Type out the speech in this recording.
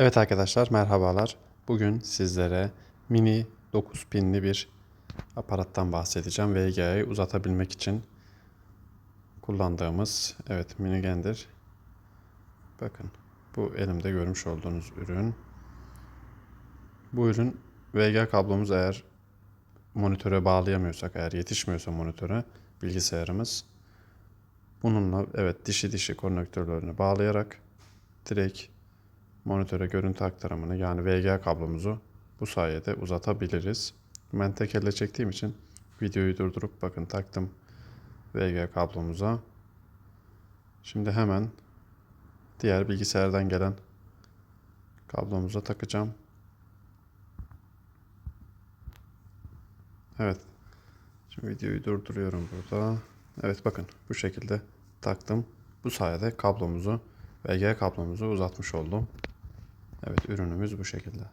Evet arkadaşlar merhabalar. Bugün sizlere mini 9 pinli bir aparattan bahsedeceğim. VGA'yı uzatabilmek için kullandığımız evet minigendir. Bakın bu elimde görmüş olduğunuz ürün. Bu ürün VGA kablomuz eğer monitöre bağlayamıyorsak eğer yetişmiyorsa monitöre bilgisayarımız bununla evet dişi dişi konnektörlerini bağlayarak direkt monitöre görüntü aktarımını yani VGA kablomuzu bu sayede uzatabiliriz. Ben tek elle çektiğim için videoyu durdurup bakın taktım VGA kablomuza. Şimdi hemen diğer bilgisayardan gelen kablomuza takacağım. Evet. Şimdi videoyu durduruyorum burada. Evet bakın bu şekilde taktım. Bu sayede kablomuzu VGA kablomuzu uzatmış oldum. Evet ürünümüz bu şekilde.